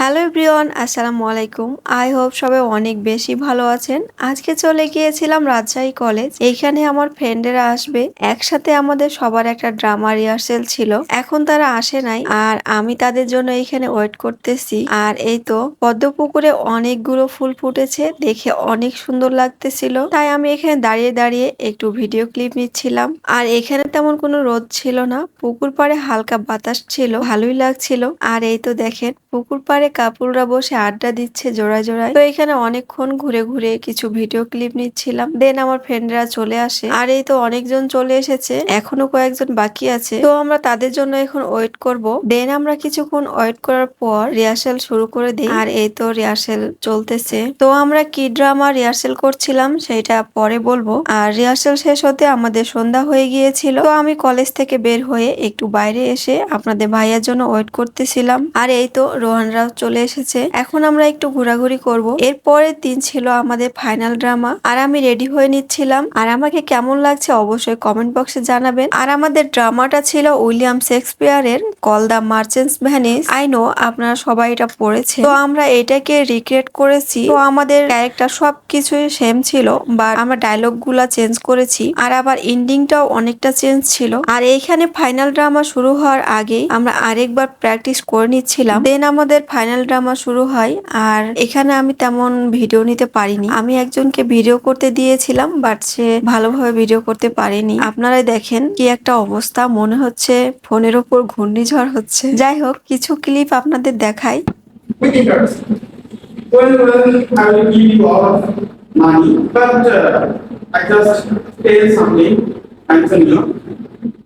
Hello everyone, আসসালামু আলাইকুম। I hope সবাই অনেক বেশি ভালো আছেন। আজকে চলে গিয়েছিলাম রাজশাহী কলেজ। এইখানে আমার ফ্রেন্ডেরা আসবে। একসাথে আমাদের সবার একটা ড্রামা রিহার্সেল ছিল। এখন তারা আসে নাই আর আমি তাদের জন্য এইখানে ওয়েট করতেছি। আর এই তো পদ্মপুকুরে অনেকগুলো ফুল ফুটেছে। দেখে অনেক সুন্দর লাগতেছিল। তাই আমি এখানে দাঁড়িয়ে দাঁড়িয়ে একটু ভিডিও ক্লিপ নিচ্ছিলাম। আর এখানে তেমন কোনো রোদ ছিল না। পুকুর পাড়ে হালকা বাতাস ছিল। ভালোই লাগছিল। আর এই তো দেখেন, পুকুর পাড়ে কাপুররা বসে আড্ডা দিচ্ছে জোড়ায় জোড়ায়। তো এখানে অনেকক্ষণ ঘুরে ঘুরে কিছু ভিডিও ক্লিপ নিচ্ছিলাম। দেন আমার ফ্রেন্ডরা চলে আসে। আর এই তো অনেকজন চলে এসেছে। এখনও কয়েকজন বাকি আছে। তো আমরা তাদের জন্য এখন ওয়েট করব। দেন আমরা কিছুক্ষণ ওয়েট করার পর রিহার্সেল শুরু করে দিই। আর এই তো রিহার্সেল চলতেছে। তো আমরা কি ড্রামা রিহার্সেল করছিলাম সেটা পরে বলব। আর রিহার্সেল শেষ হতে আমাদের সন্ধ্যা হয়ে গিয়েছিল। তো আমি কলেজ থেকে বের হয়ে একটু বাইরে এসে আপনাদের ভাইয়ার জন্য ওয়েট করতেছিলাম। আর এই তো রোহানরাও চলে এসেছে। এখন আমরা একটু ঘোরাঘুরি করব। এর পরের দিন ছিল আমাদের ফাইনাল ড্রামা। আর আমি রেডি হয়ে নিচ্ছিলাম। আর আমাকে কেমন লাগছে অবশ্যই কমেন্ট বক্সে জানাবেন। আর আমাদের ড্রামাটা ছিল উইলিয়াম শেক্সপিয়ারের call the merchants Venice. I know আপনারা সবাই এটা পড়েছে তো আমরা এটাকে রিক্রিয়েট করেছি। তো আমাদের ক্যারেক্টার সবকিছুই সেম ছিল বা আমরা ডায়লগগুলা চেঞ্জ করেছি। আর আবার এন্ডিংটাও অনেকটা চেঞ্জ ছিল। আর এইখানে ফাইনাল ড্রামা শুরু হওয়ার আগে আমরা আরেকবার প্র্যাকটিস করে নিচ্ছিলাম। দেন আমাদের ফাইনাল ড্রামা শুরু হয় আর এখানে আমি তেমন ভিডিও নিতে পারিনি। আমি একজনকে ভিডিও করতে দিয়েছিলাম বাট সে ভালোভাবে ভিডিও করতে পারেনি। আপনারাই দেখেন কি একটা অবস্থা, মনে হচ্ছে ফোনের ওপর ঘূর্ণিঝড় হচ্ছে। যাই হোক, কিছু ক্লিপ আপনাদের দেখাই।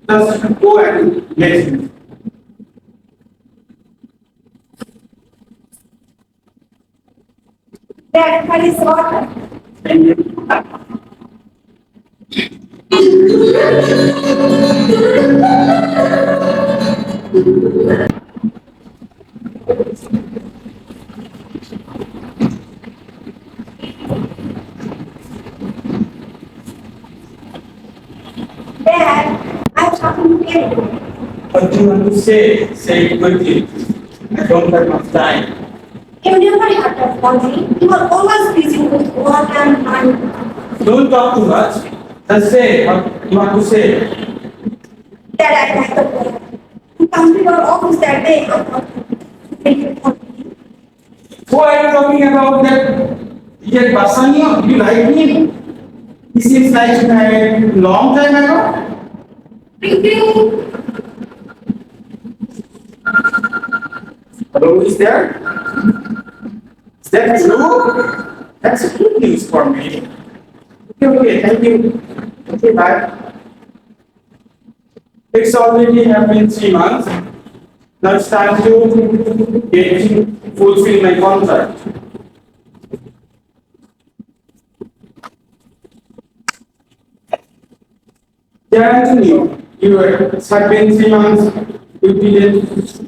Just go and get him. Dad, what is water? Dad, I'm talking to you. What do say? Say it quickly. I don't have much time. You never had that funny. You are always busy with work and money. Don't talk too much. Just say what you want to say. Dad, I got the work. You come to your office that day. I thought you make it for me. Who are you talking about that? That Bassanio? You like him? He seems like you had a long time ago. Thank you. Hello, is there? Is that true? That's good news for me. Okay, okay, thank you. Okay, bye. It's already have been three months. Now it's time to get fulfill my contract. Yeah, Antonio, you it's been three months, you didn't